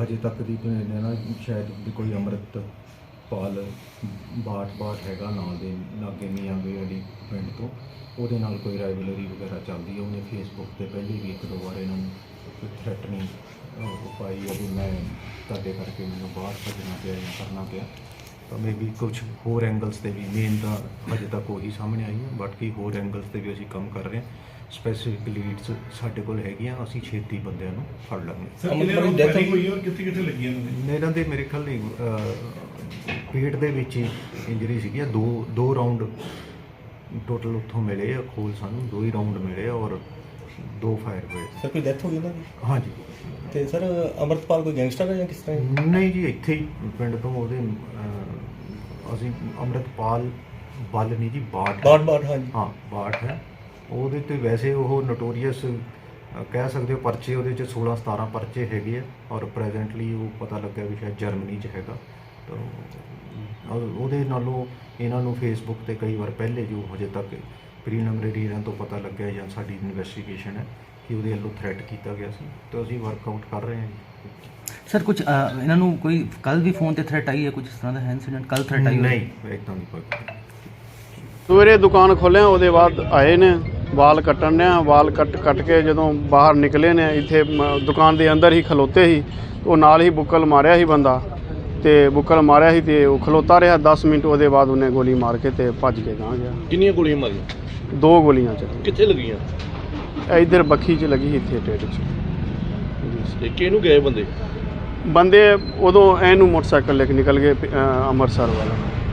ਹਜੇ ਤੱਕ ਦੀ ਤੇ ਨਾ ਸ਼ਾਇਦ ਵੀ ਕੋਈ ਅੰਮ੍ਰਿਤ ਪਾਲ ਬਾਟ ਬਾਟ ਹੈਗਾ ਨਾਲ ਦੇ ਲਾਗੇ ਮੀਆਂ ਵਾਲੀ ਪਿੰਡ ਤੋਂ। ਉਹਦੇ ਨਾਲ ਕੋਈ ਰਾਈਵਲਰੀ ਵਗੈਰਾ ਚੱਲਦੀ ਹੈ ਉਹਨੇ ਫੇਸਬੁੱਕ ਤੇ ਪਹਿਲੇ ਵੀ ਇੱਕ ਦੋ ਵਾਰ ਇਹਨਾਂ ਨੂੰ ਥ੍ਰੈਟਨਿੰਗ ਪਾਈ ਹੈ ਵੀ ਮੈਂ ਤੁਹਾਡੇ ਕਰਕੇ ਮੈਨੂੰ ਬਾਹਰ ਭੱਜਣਾ ਪਿਆ ਜਾਂ ਕਰਨਾ ਪਿਆ। ਮੇਬੀ ਕੁਝ ਹੋਰ ਐਂਗਲਸ ਤੇ ਵੀ ਮੇਨ ਤਾਂ ਹਜੇ ਤੱਕ ਉਹੀ ਸਾਹਮਣੇ ਆਈ ਹੈ ਬਟ ਕੀ ਹੋਰ ਐਂਗਲਸ ਤੇ ਵੀ ਅਸੀਂ ਕੰਮ ਕਰ ਰਹੇ ਹਾਂ। ਸਪੈਸੀਫਿਕ ਲੀਡਸ ਸਾਡੇ ਕੋਲ ਹੈਗੀਆਂ ਅਸੀਂ ਛੇਤੀ ਬੰਦਿਆਂ ਨੂੰ ਫੜ ਲਾਂਗੇ। ਸਰ ਕਿੰਨੇ ਪਾਲੀ ਰੋਡ death ਫਾਇਰਿੰਗ ਹੋਈ ਹੈ ਔਰ ਕਿੱਥੇ ਕਿੱਥੇ ਲੱਗੀਆਂ ਨੇ? ਇਹਨਾਂ ਦੇ ਮੇਰੇ ਖਿਆਲ ਨਹੀਂ ਪੇਟ ਦੇ ਵਿੱਚ ਹੀ ਇੰਜਰੀ ਸੀਗੀ ਦੋ ਦੋ ਰਾਉਂਡ ਟੋਟਲ ਉੱਥੋਂ ਮਿਲੇ ਆ ਖੋਲ ਸਾਨੂੰ ਦੋ ਹੀ ਰਾਉਂਡ ਮਿਲੇ ਆ ਔਰ ਦੋ ਫਾਇਰ ਹੋਏ। ਸਰ ਕੋਈ ਡੈਥ ਹੋ ਗਈ ਉਹਨਾਂ ਦੀ? ਹਾਂਜੀ। ਤੇ ਸਰ ਅਮਰਤਪਾਲ ਕੋਈ ਗੈਂਗਸਟਰ ਹੈ ਜਾਂ ਕਿਸ ਤਰ੍ਹਾਂ ਹੈ? ਨਹੀਂ ਜੀ ਇੱਥੇ ਹੀ ਪਿੰਡ ਤੋਂ ਉਹਦੇ ਅਹ, ਅਸੀਂ ਅੰਮ੍ਰਿਤਪਾਲ ਬਲ ਨਹੀਂ ਜੀ ਬਾਟ ਬਾਟ ਬਾਟ ਹਾਂਜੀ। ਹਾਂ ਬਾਟ ਹੈ। ਉਹਦੇ ਤੇ ਵੈਸੇ ਉਹ ਨੋਟੋਰੀਅਸ ਕਹਿ ਸਕਦੇ ਹੋ ਪਰਚੇ ਉਹਦੇ ਚ 16 17 ਪਰਚੇ ਹੈਗੇ ਆ ਔਰ ਪ੍ਰੈਜ਼ੈਂਟਲੀ ਉਹ ਪਤਾ ਲੱਗਿਆ ਵੀ ਸ਼ਾਇਦ ਜਰਮਨੀ ਚ ਹੈਗਾ। ਤਾਂ ਉਹ- ਉਹਦੇ ਨਾਲੋਂ ਇਹਨਾਂ ਨੂੰ ਫੇਸਬੁੱਕ ਤੇ ਕਈ ਵਾਰ ਪਹਿਲੇ ਜੋ ਹਜੇ ਤੱਕ ਪ੍ਰੀਲਿਮਿਨਰੀ ਇਹਨਾਂ ਤੋਂ ਪਤਾ ਲੱਗਿਆ ਜਾਂ ਸਾਡੀ ਇਨਵੈਸਟੀਗੇਸ਼ਨ ਹੈ ਕਿ ਉਹਦੇ ਵੱਲੋਂ ਥ੍ਰੈਟ ਕੀਤਾ ਗਿਆ ਸੀ। ਤਾਂ ਅਸੀਂ ਵਰਕਆਊਟ ਕਰ ਰਹੇ ਹਾਂ ਜੀ। ਸਰ ਕੁਝ ਇਹਨਾਂ ਨੂੰ ਕੋਈ ਕੱਲ ਵੀ ਫੋਨ ਤੇ ਥ੍ਰੈਟ ਆਈ ਹੈ? ਕੁਝ ਇਸ ਤਰ੍ਹਾਂ ਦਾ ਇਨਸੀਡੈਂਟ ਕੱਲ ਥ੍ਰੈਟ ਆਈ? ਨਹੀਂ ਇਦਾਂ ਦੀ ਕੋਈ। ਸਵੇਰੇ ਦੁਕਾਨ ਖੋਲ੍ਹਿਆ ਉਹਦੇ ਬਾਅਦ ਆਏ ਨੇ ਵਾਲ ਕੱਟਣ ਨੇ ਵਾਲ ਕੱਟ ਕੱਟ ਕੇ ਜਦੋਂ ਬਾਹਰ ਨਿਕਲੇ ਨੇ ਇੱਥੇ ਦੁਕਾਨ ਦੇ ਅੰਦਰ ਹੀ ਖਲੋਤੇ ਸੀ ਉਹ ਨਾਲ ਹੀ ਬੁੱਕਲ ਮਾਰਿਆ ਸੀ ਬੰਦਾ। ਤੇ ਬੁੱਕਲ ਮਾਰਿਆ ਸੀ ਤੇ ਉਹ ਖਲੋਤਾ ਰਿਹਾ। 10 ਮਿੰਟ ਉਹਦੇ ਬਾਅਦ ਉਹਨੇ ਗੋਲੀ ਮਾਰ ਕੇ ਤੇ ਭੱਜ ਕੇ ਗਾਂ ਗਿਆ। ਕਿੰਨੀਆਂ ਗੋਲੀਆਂ ਮਾਰੀਆਂ? ਦੋ ਗੋਲੀਆਂ ਚ ਕਿੱਥੇ ਲੱਗੀਆਂ? ਇੱਧਰ ਬੱਖੀ 'ਚ ਲੱਗੀ ਸੀ ਇੱਥੇ ਟੇਟ 'ਚ। ਤੇ ਕਿਹਨੂੰ ਗਏ ਬੰਦੇ? ਬੰਦੇ ਉਦੋਂ ਐਨੂੰ ਮੋਟਰਸਾਈਕਲ ਲੈ ਕੇ ਨਿਕਲ ਗਏ ਪ- ਅ, ਅੰਮ੍ਰਿਤਸਰ ਵਾਲਾ।